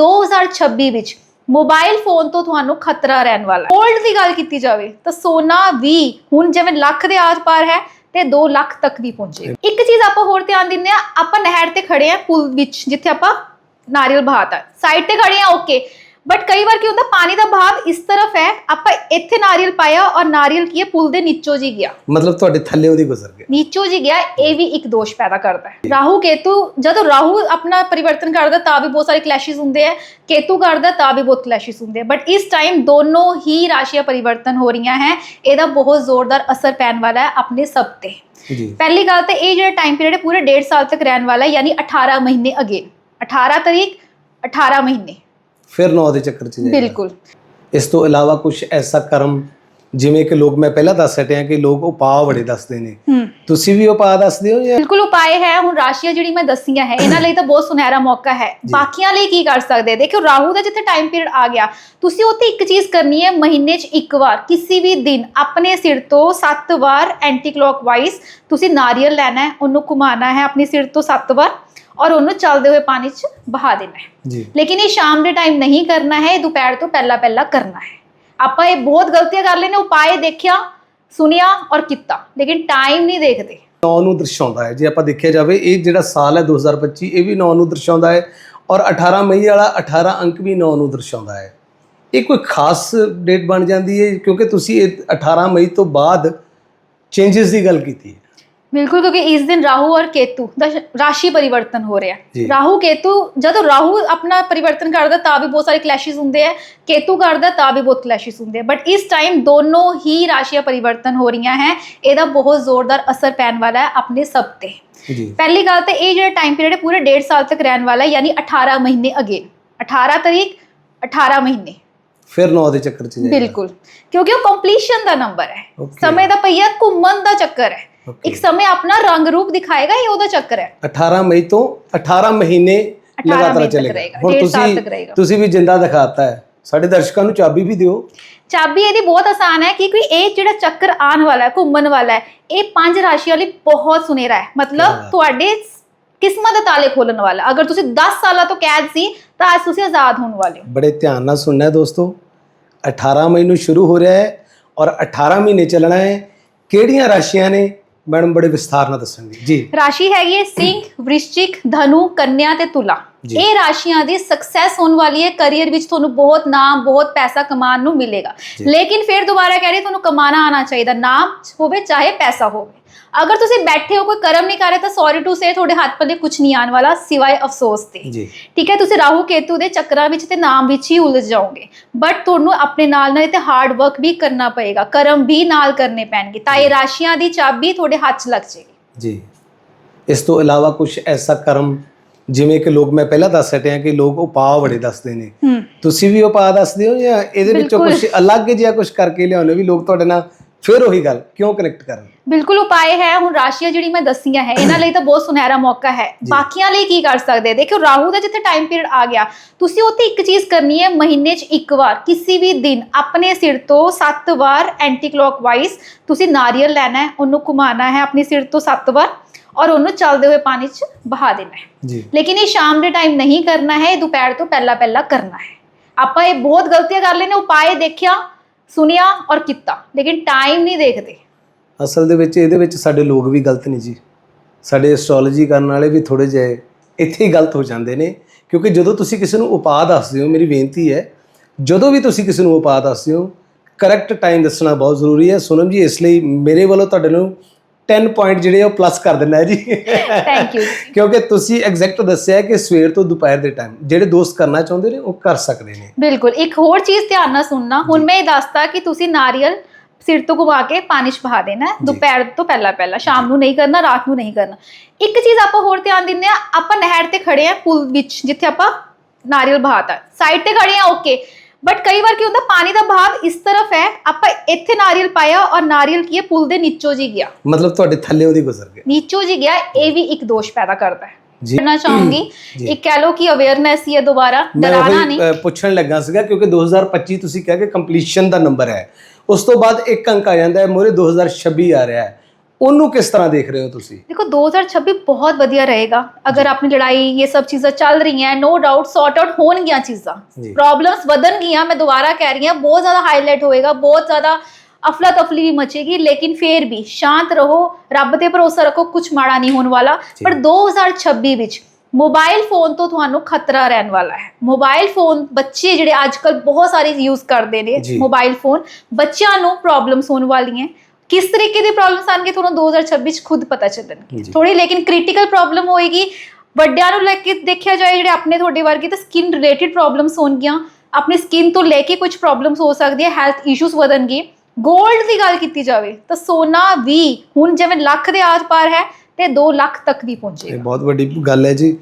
2026 ਵਿੱਚ mobile phone ਤੋਂ ਤੁਹਾਨੂੰ ਖਤਰਾ ਰਹਿਣ ਵਾਲਾ ਹੈ। 골ਡ ਦੀ ਗੱਲ ਕੀਤੀ ਜਾਵੇ ਤਾਂ ਸੋਨਾ ਵੀ ਹੁਣ ਜਿਵੇਂ ਲੱਖ ਦੇ ਆਸ-ਪਾਰ ਹੈ ਤੇ 2 ਲੱਖ ਤੱਕ ਵੀ ਪਹੁੰਚੇ। ਇੱਕ ਚੀਜ਼ ਆਪਾਂ ਹੋਰ ਧਿਆਨ ਦਿੰਦੇ ਆ ਆਪਾਂ ਨਹਿਰ ਤੇ ਖੜੇ ਆ ਪੁਲ ਵਿੱਚ, ਜਿੱਥੇ ਆਪਾਂ ਨਾਰੀਅਲ ਬਹਾਤਾ ਸਾਈਡ ਤੇ ਖੜੇ ਆ ਓਕੇ ਬਟ ਕਈ ਵਾਰ ਕੀ ਹੁੰਦਾ ਪਾਣੀ ਦਾ ਬਹਾਵ ਇਸ ਤਰਫ ਹੈ ਆਪਾਂ ਇੱਥੇ ਨਾਰੀਅਲ ਪਾਇਆ ਔਰ ਨਾਰੀਅਲ ਕੀ ਹੈ ਪੁਲ ਦੇ ਨੀਚੋਂ ਜੀ ਗਿਆ। ਮਤਲਬ ਤੁਹਾਡੇ ਥੱਲੇ ਉਹਦੀ ਗੁਜ਼ਰ ਗਿਆ। ਨੀਚੋ ਜੀ ਗਿਆ ਇਹ ਵੀ ਇੱਕ ਦੋਸ਼ ਪੈਦਾ ਕਰਦਾ ਹੈ। ਰਾਹੂ ਕੇਤੂ ਜਦੋਂ ਰਾਹੂ ਆਪਣਾ ਪਰਿਵਰਤਨ ਕਰਦਾ ਤਾਂ ਵੀ ਬਹੁਤ ਸਾਰੇ ਕਲੈਸ਼ਸ ਹੁੰਦੇ ਆ ਕੇਤੂ ਕਰਦਾ ਤਾਂ ਵੀ ਬਹੁਤ ਕਲੈਸ਼ਸ ਹੁੰਦੇ ਆ ਬਟ ਇਸ ਟਾਈਮ ਦੋਨੋਂ ਹੀ ਰਾਸ਼ੀਆਂ ਪਰਿਵਰਤਨ ਹੋ ਰਹੀਆਂ ਹੈ। ਇਹਦਾ ਬਹੁਤ ਜ਼ੋਰਦਾਰ ਅਸਰ ਪੈਣ ਵਾਲਾ ਹੈ ਆਪਣੇ ਸਭ ਤੇ। ਜੀ। ਪਹਿਲੀ ਗੱਲ ਤੇ ਇਹ ਜਿਹੜਾ ਟਾਈਮ ਪੀਰੀਅਡ ਹੈ ਪੂਰੇ 1.5 ਸਾਲ ਤੱਕ ਰਹਿਣ ਵਾਲਾ ਹੈ ਯਾਨੀ 18 ਮਹੀਨੇ ਅਗੇਨ 18 ਤਰੀਕ 18 ਮਹੀਨੇ। ਫਿਰ ਨੌ ਦੇ ਚੱਕਰ ਚ ਜਾਏਗਾ। ਬਿਲਕੁਲ। ਇਸ ਤੋਂ ਇਲਾਵਾ ਕੁਝ ਐਸਾ ਕਰਮ ਜਿਵੇਂ ਕਿ ਲੋਕ ਮੈਂ ਪਹਿਲਾਂ ਦੱਸ ਹਟਿਆ ਕਿ ਲੋਕ ਉਪਾਅ ਬੜੇ ਦੱਸਦੇ ਨੇ। ਹੂੰ। ਤੁਸੀਂ ਵੀ ਉਪਾਅ ਦੱਸਦੇ ਹੋ ਜਾਂ? ਬਿਲਕੁਲ ਉਪਾਏ ਹੈ ਹੁਣ ਰਾਸ਼ੀਆਂ ਜਿਹੜੀ ਮੈਂ ਦੱਸੀਆਂ ਹੈ ਇਹਨਾਂ ਲਈ ਤਾਂ ਬਹੁਤ ਸੁਨਹਿਰਾ ਮੌਕਾ ਹੈ। ਬਾਕੀਆਂ ਲਈ ਕੀ ਕਰ ਸਕਦੇ? ਦੇਖੋ ਰਾਹੂ ਦਾ ਜਿੱਥੇ ਟਾਈਮ ਪੀਰੀਅਡ ਆ ਗਿਆ ਤੁਸੀਂ ਉੱਥੇ ਇੱਕ ਚੀਜ਼ ਕਰਨੀ ਹੈ ਮਹੀਨੇ 'ਚ ਇੱਕ ਵਾਰ ਕਿਸੇ ਵੀ ਦਿਨ ਆਪਣੇ ਸਿਰ ਤੋਂ 7 ਵਾਰ ਐਂਟੀ ਕਲੌਕਵਾਈਜ਼ ਤੁਸੀਂ ਨਾਰੀਅਲ ਲੈਣਾ ਹੈ ਉਹਨੂੰ ਘੁਮਾਉਣਾ ਹੈ ਆਪਣੇ ਸਿਰ ਤੋਂ 7 ਵਾਰ। ਔਰ ਉਹਨੂੰ ਚੱਲਦੇ ਹੋਏ ਪਾਣੀ 'ਚ ਬਹਾ ਦੇਣਾ ਹੈ। ਜੀ। ਲੇਕਿਨ ਇਹ ਸ਼ਾਮ ਦੇ ਟਾਈਮ ਨਹੀਂ ਕਰਨਾ ਹੈ ਇਹ ਦੁਪਹਿਰ ਤੋਂ ਪਹਿਲਾਂ ਪਹਿਲਾਂ ਕਰਨਾ ਹੈ। ਆਪਾਂ ਇਹ ਬਹੁਤ ਗਲਤੀਆਂ ਕਰ ਲੈਨੇ ਉਪਾਏ ਦੇਖਿਆ ਸੁਨਿਆ ਔਰ ਕੀਤਾ। ਲੇਕਿਨ ਟਾਈਮ ਨਹੀਂ ਦੇਖਦੇ। ਨੌ ਨੂੰ ਦਰਸਾਉਂਦਾ ਹੈ। ਜੇ ਆਪਾਂ ਦੇਖਿਆ ਜਾਵੇ ਇਹ ਜਿਹੜਾ ਸਾਲ ਹੈ 2025 ਇਹ ਵੀ ਨੌ ਨੂੰ ਦਰਸਾਉਂਦਾ ਹੈ ਔਰ 18 ਮਈ ਵਾਲਾ 18 ਅੰਕ ਵੀ ਨੌ ਨੂੰ ਦਰਸਾਉਂਦਾ ਹੈ। ਇਹ ਕੋਈ ਖਾਸ ਡੇਟ ਬਣ ਜਾਂਦੀ ਹੈ? ਕਿਉਂਕਿ ਤੁਸੀਂ ਇਹ 18 ਮਈ ਤੋਂ ਬਾਅਦ ਚੇਂਜਸ ਦੀ ਗੱਲ ਕੀਤੀ ਹੈ। ਬਿਲਕੁਲ ਕਿਉਂਕਿ ਇਸ ਦਿਨ ਰਾਹੂ ਔਰ ਕੇਤੂ ਦਾ ਸ਼- ਰਾਸ਼ੀ ਪਰਿਵਰਤਨ ਹੋ ਰਿਹਾ ਜੀ। ਰਾਹੂ ਕੇਤੂ ਜਦੋਂ ਰਾਹੂ ਆਪਣਾ ਪਰਿਵਰਤਨ ਕਰਦਾ ਤਾਂ ਵੀ ਬਹੁਤ ਸਾਰੇ ਕਲੈਸ਼ਸ ਹੁੰਦੇ ਆ। ਕੇਤੂ ਕਰਦਾ ਤਾਂ ਵੀ ਬਹੁਤ ਕਲੈਸ਼ਸ ਹੁੰਦੇ ਆ। ਬਟ ਇਸ ਟਾਈਮ ਦੋਨੋਂ ਹੀ ਰਾਸ਼ੀਆਂ ਪਰਿਵਰਤਨ ਹੋ ਰਹੀਆਂ ਹੈ। ਇਹਦਾ ਬਹੁਤ ਜ਼ੋਰਦਾਰ ਅਸਰ ਪੈਣ ਵਾਲਾ ਹੈ ਆਪਣੇ ਸਭ ਤੇ। ਜੀ। ਪਹਿਲੀ ਗੱਲ ਤੇ ਇਹ ਜਿਹੜਾ ਟਾਈਮ ਪੀਰੀਅਡ ਹੈ ਪੂਰੇ 1.5 ਸਾਲ ਤੱਕ ਰਹਿਣ ਵਾਲਾ ਹੈ ਯਾਨੀ 18 ਮਹੀਨੇ ਅਗੇਨ 18 ਤਰੀਕ 18 ਮਹੀਨੇ। ਫਿਰ ਨੌ ਦੇ ਚੱਕਰ ਚ ਜਾਏਗਾ। ਬਿਲਕੁਲ। ਕਿਉਂਕਿ ਉਹ ਕੰਪਲੀਸ਼ਨ ਦਾ ਨੰਬਰ ਹੈ। Okay. ਸਮੇਂ ਦਾ ਪਹੀਆ ਘੁੰਮਣ ਦਾ ਚੱਕਰ ਹੈ. ਇੱਕ ਸਮੇਂ ਆਪਣਾ ਰੰਗ ਰੂਪ ਦਿਖਾਏਗਾ ਇਹ ਉਹਦਾ ਚੱਕਰ ਹੈ। 18 ਮਈ ਤੋਂ 18 ਮਹੀਨੇ 18 ਲਗਾਤਾਰ ਚੱਲੇਗਾ। ਹੁਣ ਤੁਸੀਂ। ਤੁਸੀਂ ਵੀ ਜਿੰਦਾ ਦਿਖਾਤਾ ਹੈ। ਸਾਡੇ ਦਰਸ਼ਕਾਂ ਨੂੰ ਚਾਬੀ ਵੀ ਦਿਓ। ਚਾਬੀ ਇਹਦੀ ਬਹੁਤ ਆਸਾਨ ਹੈ ਕਿਉਂਕਿ ਇਹ ਜਿਹੜਾ ਚੱਕਰ ਆਉਣ ਵਾਲਾ ਹੈ ਘੁੰਮਣ ਵਾਲਾ ਹੈ ਇਹ ਪੰਜ ਰਾਸ਼ੀਆਂ ਲਈ ਬਹੁਤ ਸੁਨਹਿਰਾ ਹੈ। ਮਤਲਬ। ਤੁਹਾਡੇ ਕਿਸਮਤ ਦੇ ਤਾਲੇ ਖੋਲਣ ਵਾਲਾ। ਅਗਰ ਤੁਸੀਂ 10 ਸਾਲਾਂ ਤੋਂ ਕੈਦ ਸੀ ਤਾਂ ਅੱਜ ਤੁਸੀਂ ਆਜ਼ਾਦ ਹੋਣ ਵਾਲੇ ਹੋ। ਬੜੇ ਧਿਆਨ ਨਾਲ ਸੁਣਨਾ ਹੈ ਦੋਸਤੋ। 18 ਮਈ ਨੂੰ ਸ਼ੁਰੂ ਹੋ ਰਿਹਾ ਹੈ ਔਰ 18 ਮਹੀਨੇ ਚੱਲਣਾ ਹੈ। ਕਿਹੜੀਆਂ ਰਾਸ਼ੀਆਂ ਨੇ ਮੈਡਮ ਬੜੇ ਵਿਸਥਾਰ ਨਾਲ ਦੱਸਣਗੇ। ਜੀ। ਰਾਸ਼ੀ ਹੈਗੀ ਹੈ ਸਿੰਘ ਵ੍ਰਿਸ਼ਚਿਕ ਧਨੂ ਕੰਨਿਆ ਤੇ ਤੁਲਾ। ਜੀ। ਇਹ ਰਾਸ਼ੀਆਂ ਦੀ ਸਕਸੈਸ ਹੋਣ ਵਾਲੀ ਹੈ ਕੈਰੀਅਰ ਵਿੱਚ ਤੁਹਾਨੂੰ ਬਹੁਤ ਨਾਮ ਬਹੁਤ ਪੈਸਾ ਕਮਾਉਣ ਨੂੰ ਮਿਲੇਗਾ। ਜੀ। ਲੇਕਿਨ ਫਿਰ ਦੁਬਾਰਾ ਕਹਿ ਰਹੀ ਤੁਹਾਨੂੰ ਕਮਾਣਾ ਆਣਾ ਚਾਹੀਦਾ। ਨਾਮ ਹੋਵੇ ਚਾਹੇ ਪੈਸਾ ਹੋਵੇ। ਅਗਰ ਤੁਸੀਂ ਬੈਠੇ ਹੋ ਕੋਈ ਕਰਮ ਨਹੀਂ ਕਰ ਰਹੇ ਤਾਂ ਸੌਰੀ ਟੂ ਸੇ ਤੁਹਾਡੇ ਹੱਥ ਪੱਲੇ ਕੁਝ ਨਹੀਂ ਆਉਣ ਵਾਲਾ ਸਿਵਾਏ ਅਫਸੋਸ ਦੇ। ਜੀ। ਠੀਕ ਹੈ ਤੁਸੀਂ ਰਾਹੂ ਕੇਤੂ ਦੇ ਚੱਕਰਾਂ ਵਿੱਚ ਤੇ ਨਾਮ ਵਿੱਚ ਹੀ ਉਲਝ ਜਾਓਗੇ। ਬਟ ਤੁਹਾਨੂੰ ਆਪਣੇ ਨਾਲ ਨਾਲ ਤੇ ਹਾਰਡ ਵਰਕ ਵੀ ਕਰਨਾ ਪਏਗਾ ਕਰਮ ਵੀ ਨਾਲ ਕਰਨੇ ਪੈਣਗੇ। ਤਾਂ ਇਹ ਰਾਸ਼ੀਆਂ ਦੀ ਚਾਬੀ ਤੁਹਾਡੇ ਹੱਥ 'ਚ ਲੱਗ ਜਾਏਗੀ। ਜੀ। ਇਸ ਤੋਂ ਇਲਾਵਾ ਕੁਝ ਐਸਾ ਕਰਮ ਜਿਵੇਂ ਕਿ ਲੋਕ ਮੈਂ ਪਹਿਲਾਂ ਦੱਸ ਹਟਿਆ ਕਿ ਲੋਕ ਉਪਾਅ ਬੜੇ ਦੱਸਦੇ ਨੇ। ਤੁਸੀਂ ਵੀ ਉਪਾਅ ਦੱਸਦੇ ਹੋ ਜਾਂ ਇਹਦੇ ਵਿੱਚੋਂ। ਕੁਝ ਅਲੱਗ ਜਿਹਾ ਕੁਝ ਕਰਕੇ ਲਿਆਉਣੇ ਵੀ ਲੋਕ ਤੁਹਾਡੇ ਨਾਲ ਫਿਰ ਉਹੀ ਗੱਲ ਕਿਉਂ ਕਨੈਕਟ ਕਰਨ ਬਿਲਕੁਲ ਉਪਾਏ ਹੈ ਹੁਣ ਰਾਸ਼ੀਆਂ ਜਿਹੜੀ ਮੈਂ ਦੱਸੀਆਂ ਹੈ ਇਹਨਾਂ ਲਈ ਤਾਂ ਬਹੁਤ ਸੁਨਹਿਰਾ ਮੌਕਾ ਹੈ। ਬਾਕੀਆਂ ਲਈ ਕੀ ਕਰ ਸਕਦੇ? ਦੇਖੋ ਰਾਹੂ ਦਾ ਜਿੱਥੇ ਟਾਈਮ ਪੀਰੀਅਡ ਆ ਗਿਆ ਤੁਸੀਂ ਉੱਥੇ ਇੱਕ ਚੀਜ਼ ਕਰਨੀ ਹੈ ਮਹੀਨੇ 'ਚ ਇੱਕ ਵਾਰ ਕਿਸੇ ਵੀ ਦਿਨ ਆਪਣੇ ਸਿਰ ਤੋਂ 7 ਵਾਰ ਐਂਟੀ ਕਲੌਕਵਾਈਜ਼ ਤੁਸੀਂ ਨਾਰੀਅਲ ਲੈਣਾ ਹੈ ਉਹਨੂੰ ਘੁਮਾਉਣਾ ਹੈ ਆਪਣੇ ਸਿਰ ਤੋਂ 7 ਵਾਰ ਔਰ ਉਹਨੂੰ ਚੱਲਦੇ ਹੋਏ ਪਾਣੀ 'ਚ ਬਹਾ ਦੇਣਾ ਹੈ। ਜੀ। ਲੇਕਿਨ ਇਹ ਸ਼ਾਮ ਦੇ ਟਾਈਮ ਨਹੀਂ ਕਰਨਾ ਹੈ ਇਹ ਦੁਪਹਿਰ ਤੋਂ ਪਹਿਲਾਂ ਪਹਿਲਾਂ ਕਰਨਾ ਹੈ। ਆਪਾਂ ਇਹ ਬਹੁਤ ਗਲਤੀਆਂ ਕਰ ਲੈਨੇ ਉਪਾਏ ਦੇਖਿਆ ਸੁਨਿਆ ਔਰ ਕੀਤਾ, ਲੇਕਿਨ ਟਾਈਮ ਨਹੀਂ ਦੇਖਦੇ। ਅਸਲ ਦੇ ਵਿੱਚ ਇਹਦੇ ਵਿੱਚ ਸਾਡੇ ਲੋਕ ਵੀ ਗਲਤ ਨਹੀਂ ਜੀ। ਸਾਡੇ ਐਸਟ੍ਰੋਲੋਜੀ ਕਰਨ ਵਾਲੇ ਵੀ ਥੋੜੇ ਜਿਹੇ ਇੱਥੇ ਹੀ ਗਲਤ ਹੋ ਜਾਂਦੇ ਨੇ, ਕਿਉਂਕਿ ਜਦੋਂ ਤੁਸੀਂ ਕਿਸੇ ਨੂੰ ਉਪਾਅ ਦੱਸਦੇ ਹੋ, ਮੇਰੀ ਬੇਨਤੀ ਹੈ, ਜਦੋਂ ਵੀ ਤੁਸੀਂ ਕਿਸੇ ਨੂੰ ਉਪਾਅ ਦੱਸਦੇ ਹੋ ਕਰੈਕਟ ਟਾਈਮ ਦੱਸਣਾ ਬਹੁਤ ਜ਼ਰੂਰੀ ਹੈ। ਸੁਨਮ ਜੀ, ਇਸ ਲਈ ਮੇਰੇ ਵੱਲੋਂ ਤੁਹਾਡੇ ਨੂੰ 10 ਪੁਆਇੰਟ ਜਿਹੜੇ ਉਹ ਪਲੱਸ ਕਰ ਦਿੰਦਾ ਹੈ ਜੀ। ਥੈਂਕ ਯੂ ਕਿਉਂਕਿ ਤੁਸੀਂ ਐਗਜ਼ੈਕਟ ਦੱਸਿਆ ਕਿ ਸਵੇਰ ਤੋਂ ਦੁਪਹਿਰ ਦੇ ਟਾਈਮ ਜਿਹੜੇ ਦੋਸਤ ਕਰਨਾ ਚਾਹੁੰਦੇ ਨੇ ਉਹ ਕਰ ਸਕਦੇ ਨੇ। ਬਿਲਕੁਲ। ਇੱਕ ਹੋਰ ਚੀਜ਼ ਧਿਆਨ ਨਾਲ ਸੁਣਨਾ। ਹੁਣ ਮੈਂ ਇਹ ਦੱਸਤਾ ਕਿ ਤੁਸੀਂ ਨਾਰੀਅਲ ਸਿਰ ਤੋਂ ਘੁਮਾ ਕੇ ਪਾਣੀ 'ਚ ਬਹਾ ਦੇਣਾ ਦੁਪਹਿਰ ਤੋਂ ਪਹਿਲਾਂ ਪਹਿਲਾਂ ਸ਼ਾਮ ਨੂੰ ਨਹੀਂ ਕਰਨਾ ਰਾਤ ਨੂੰ ਨਹੀਂ ਕਰਨਾ। ਇੱਕ ਚੀਜ਼ ਆਪਾਂ ਹੋਰ ਧਿਆਨ ਦਿੰਦੇ ਆ ਆਪਾਂ ਨਹਿਰ ਤੇ ਖੜੇ ਆ ਪੁਲ ਵਿੱਚ ਜਿੱਥੇ ਆਪਾਂ ਨਾਰੀਅਲ ਬਹਾਤਾ ਸਾਈਡ ਤੇ ਖੜੇ ਆ ਓਕੇ ਬਟ ਕਈ ਵਾਰ ਕੀ ਹੁੰਦਾ ਪਾਣੀ ਦਾ ਬਹਾਵ ਇਸ ਤਰਫ ਹੈ ਆਪਾਂ ਇੱਥੇ ਨਾਰੀਅਲ ਪਾਇਆ ਔਰ ਨਾਰੀਅਲ ਕੀ ਹੈ ਪੁਲ ਦੇ ਨੀਚੋਂ ਜੀ ਗਿਆ। ਮਤਲਬ ਤੁਹਾਡੇ ਥੱਲੇ ਉਹਦੀ ਗੁਜ਼ਰ ਗਿਆ ਨੀਚੋਂ ਜੀ ਗਿਆ ਇਹ ਵੀ ਇੱਕ ਦੋਸ਼ ਪੈਦਾ ਕਰਦਾ ਹੈ। ਜੀ। ਕਰਨਾ ਚਾਹੂੰਗੀ। ਇੱਕ ਕਹਿ ਲੋ ਕਿ ਅਵੇਅਰਨੈਸ ਹੀ ਹੈ ਦੁਬਾਰਾ ਡਰਾਣਾ ਨਹੀਂ। ਪੁੱਛਣ ਲੱਗਾ ਸੀਗਾ ਕਿਉਂਕਿ 2025 ਤੁਸੀਂ ਕਿਹਾ ਕਿ ਕੰਪਲੀਸ਼ਨ ਦਾ ਨੰਬਰ ਹੈ। ਉਸ ਤੋਂ ਬਾਅਦ ਇੱਕ ਅੰਕ ਆ ਜਾਂਦਾ ਹੈ ਮੋਰੇ 2026 ਆ ਰਿਹਾ ਹੈ। ਉਹਨੂੰ ਕਿਸ ਤਰ੍ਹਾਂ ਦੇਖ ਰਹੇ ਹੋ ਤੁਸੀਂ? ਦੇਖੋ 2026 ਬਹੁਤ ਵਧੀਆ ਰਹੇਗਾ। ਅਗਰ ਆਪਣੀ ਲੜਾਈ ਇਹ ਸਭ ਚੀਜ਼ਾਂ ਚੱਲ ਰਹੀਆਂ ਨੋ ਡਾਊਟ ਸੌਰਟ ਆਊਟ ਹੋਣਗੀਆਂ ਚੀਜ਼ਾਂ। ਪ੍ਰੋਬਲਮਸ ਵਧਣਗੀਆਂ ਮੈਂ ਦੁਬਾਰਾ ਕਹਿ ਰਹੀ ਹਾਂ ਬਹੁਤ ਜ਼ਿਆਦਾ ਹਾਈਲਾਈਟ ਹੋਏਗਾ ਬਹੁਤ ਜ਼ਿਆਦਾ ਅਫਲਾ ਤਫਲੀ ਵੀ ਮਚੇਗੀ ਲੇਕਿਨ ਫੇਰ ਵੀ ਸ਼ਾਂਤ ਰਹੋ ਰੱਬ ਤੇ ਭਰੋਸਾ ਰੱਖੋ ਕੁਝ ਮਾੜਾ ਨਹੀਂ ਹੋਣ ਵਾਲਾ। ਪਰ 2026 ਵਿੱਚ ਮੋਬਾਈਲ ਫੋਨ ਤੋਂ ਤੁਹਾਨੂੰ ਖਤਰਾ ਰਹਿਣ ਵਾਲਾ ਹੈ। ਮੋਬਾਈਲ ਫੋਨ ਬੱਚੇ ਜਿਹੜੇ ਅੱਜਕੱਲ ਬਹੁਤ ਸਾਰੇ ਯੂਜ਼ ਕਰਦੇ ਨੇ ਮੋਬਾਈਲ ਫੋਨ ਬੱਚਿਆਂ ਨੂੰ ਪ੍ਰੋਬਲਮਸ ਹੋਣ ਵਾਲੀਆਂ। ਕਿਸ ਤਰੀਕੇ ਦੀ ਪ੍ਰੋਬਲਮਸ ਆਣਗੇ ਤੁਹਾਨੂੰ 2026 ਚ ਖੁਦ ਪਤਾ ਚੱਲਣਗੇ। ਥੋੜੀ ਲੇਕਿਨ ਕ੍ਰਿਟੀਕਲ ਪ੍ਰੋਬਲਮ ਹੋਏਗੀ। ਵੱਡਿਆਂ ਨੂੰ ਲੈ ਕੇ ਦੇਖਿਆ ਜਾਏ ਜਿਹੜੇ ਆਪਣੇ ਤੁਹਾਡੇ ਵਰਗੇ ਤਾਂ ਸਕਿਨ ਰਿਲੇਟਡ ਪ੍ਰੋਬਲਮਸ ਹੋਣਗੀਆਂ। ਆਪਣੀ ਸਕਿਨ ਤੋਂ ਲੈ ਕੇ ਕੁਝ ਪ੍ਰੋਬਲਮਸ ਹੋ ਸਕਦੀਆਂ ਹੈਲਥ ਇਸ਼ੂਜ਼ ਵਧਣਗੇ। 골ਡ ਦੀ ਗੱਲ ਕੀਤੀ ਜਾਵੇ ਤਾਂ ਸੋਨਾ ਵੀ ਹੁਣ ਜਿਵੇਂ ਲੱਖ ਦੇ ਆਸ-ਪਾਰ ਹੈ ਤੇ 2 ਲੱਖ ਤੱਕ ਵੀ ਇਹ ਪਹੁੰਚੇਗਾ ਬਹੁਤ ਵੱਡੀ ਗੱਲ ਹੈ ਜੀ।